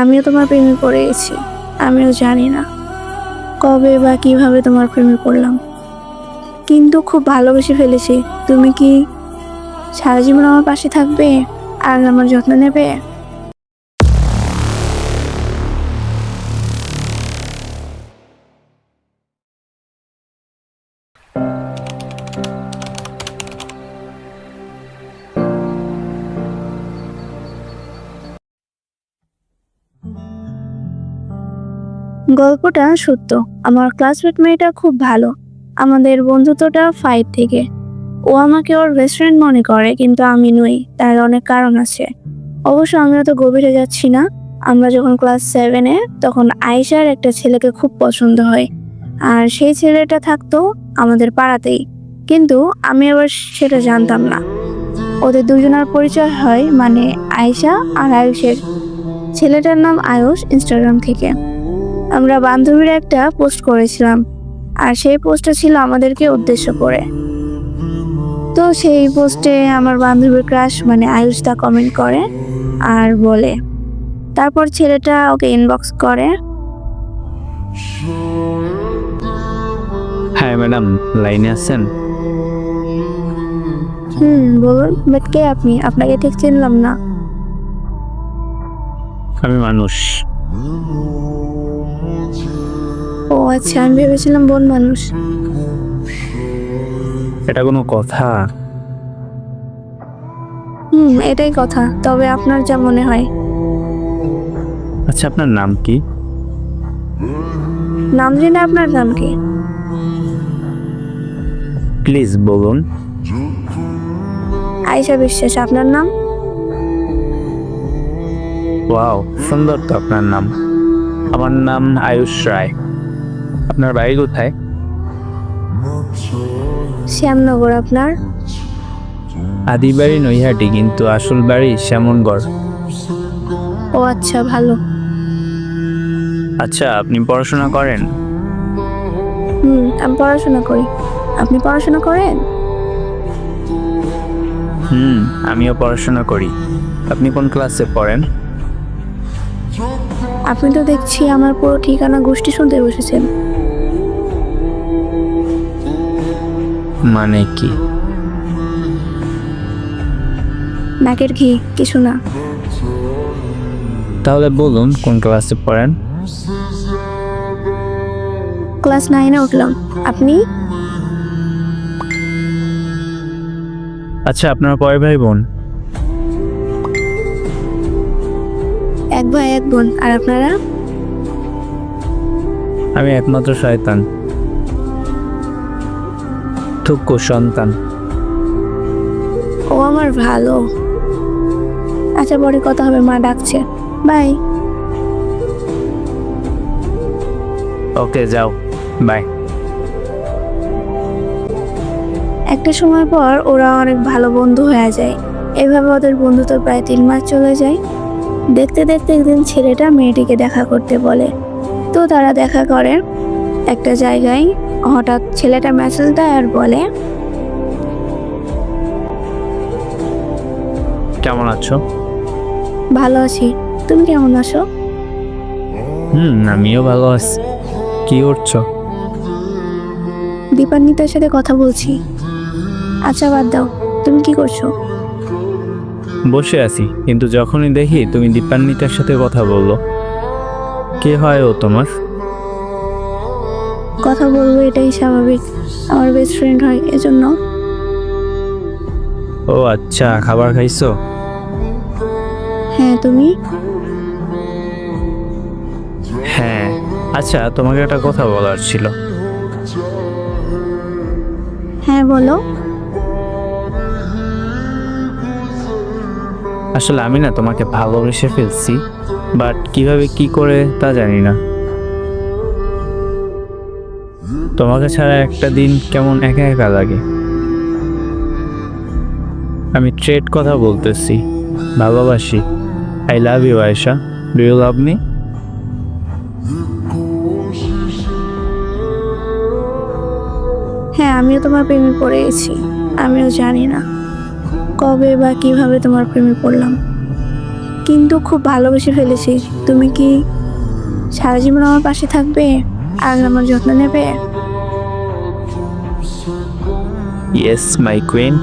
আমিও তোমার প্রেমে পড়ে গেছি আমিও জানি না কবে বা কীভাবে তোমার প্রেমে পড়লাম। কিন্তু খুব ভালোবেসে ফেলেছি। তুমি কি সারা জীবন আমার পাশে থাকবে আর আমার যত্ন নেবে? গল্পটা সত্য। আমার ক্লাসমেট মেয়েটা খুব ভালো। আমাদের বন্ধুত্বটা ফাইভ থেকে। ও আমাকে ওর বেস্ট ফ্রেন্ড মনে করে, কিন্তু আমি নই, তার অনেক কারণ আছে। অবশ্য আমি অত গভীরে যাচ্ছি না। আমরা যখন ক্লাস সেভেনে তখন আয়েশার একটা ছেলেকে খুব পছন্দ হয়। আর সেই ছেলেটা থাকতো আমাদের পাড়াতেই। কিন্তু আমি আবার সেটা জানতাম না। ওদের দুজনের পরিচয় হয় মানে আয়েশা আর আয়ুষের। ছেলেটার নাম আয়ুষ ইনস্টাগ্রাম থেকে। আমরা বান্ধবীরা একটা পোস্ট করেছিলাম। আর সেই পোস্টটা ছিল আমাদেরকে উদ্দেশ্য করে। তো সেই পোস্টে আমার বান্ধবীর ক্রাশ মানে আয়ুষ তা কমেন্ট করে আর বলে তারপর ছেলেটা ওকে ইনবক্স করে। হ্যাঁ ম্যাডাম লাইনে আছেন। হুম বলুন বাট কে আপনি? আপনাকে ঠিক চিনলাম না। আমি মানুষ। ও আচ্ছা আমি ভেবেছিলাম বোন মানুষ। এটা কোনো কথা? হুম এটাই কথা তবে আপনার যা মনে হয়। আচ্ছা আপনার নাম কি? নাম জেনে আপনার নাম কি? প্লিজ বলুন। আয়েশা বিশ্বাস আপনার নাম? ওয়াও সুন্দর তো আপনার নাম। আমার নাম আয়ুষ রায়। আপনার বাড়ি কোথায়? শ্যামনগর আপনার? আদি বাড়ি নৈহাটি কিন্তু আসল বাড়ি শ্যামনগড় ও আচ্ছা ভালো। আচ্ছা আপনি পড়াশোনা করেন? হুম আমি পড়াশোনা করি। আপনি পড়াশোনা করেন? হুম আমিও পড়াশোনা করি। আপনি কোন ক্লাসে পড়েন? আপনি তো দেখছি আমার পুরো ঠিকানা গোষ্ঠী শুনতে বসেছেন। মানে কি? নাকের ঘি কিছু না। তাহলে বলুন কোন ক্লাসে পড়েন? ক্লাস নাইনে উঠলাম। আপনি? আচ্ছা আপনার কয় ভাই বোন। ভাই এক বোন। আর আপনারা? আমি একমাত্র শয়তান। থুক্কু সন্তান। ও আমার ভালো। আচ্ছা পরে কথা হবে মা ডাকছে। বাই। ওকে যাও। বাই। একটা সময় পর ওরা অনেক ভালো বন্ধু হয়ে যায়। এভাবে ওদের বন্ধুত্ব প্রায় তিন মাস চলে যায়। দেখতে দেখতে একদিন ছেলেটা মেয়েটিকে দেখা করতে বলে। তো তারা দেখা করে একটা জায়গায়। হঠাৎ ছেলেটা মেসেজ দেয় আর বলে কেমন আছো? ভালো আছি। তুমি কেমন আছো? হুম আমিও ভালো আছি। কি করছ? দীপান্বিতার সাথে কথা বলছি। আচ্ছা বাদ দাও। তুমি কি করছ? বসে আছি কিন্তু যখনই দেখি তুমি দীপান্বিতার সাথে কথা বলল কে হয় ও তোমার? কথা বলব এটাই স্বাভাবিক আমার বেস্ট ফ্রেন্ড হয় এজন্য। ও আচ্ছা খাবার খাইছো? হ্যাঁ তুমি? হ্যাঁ আচ্ছা তোমাকে একটা কথা বলার ছিল। হ্যাঁ বলো। আসলে আমি না তোমাকে ভালোবেসে ফেলছি বাট কীভাবে কি করে তা জানি না। তোমাকে ছাড়া একটা দিন কেমন একা একা লাগে। আমি ট্রেড কথা বলতেছি। ভালোবাসি। আই লাভ ইউ আয়সা ডু ইউ লাভ মি হ্যাঁ আমিও তোমার প্রেমে পড়ে গেছি। আমিও জানি না। কবে বা কীভাবে তোমার প্রেমে পড়লাম। কিন্তু খুব ভালোবেসে ফেলেছি। তুমি কি সারা জীবন আমার পাশে থাকবে? আর আমার যত্ন নেবে? Yes my queen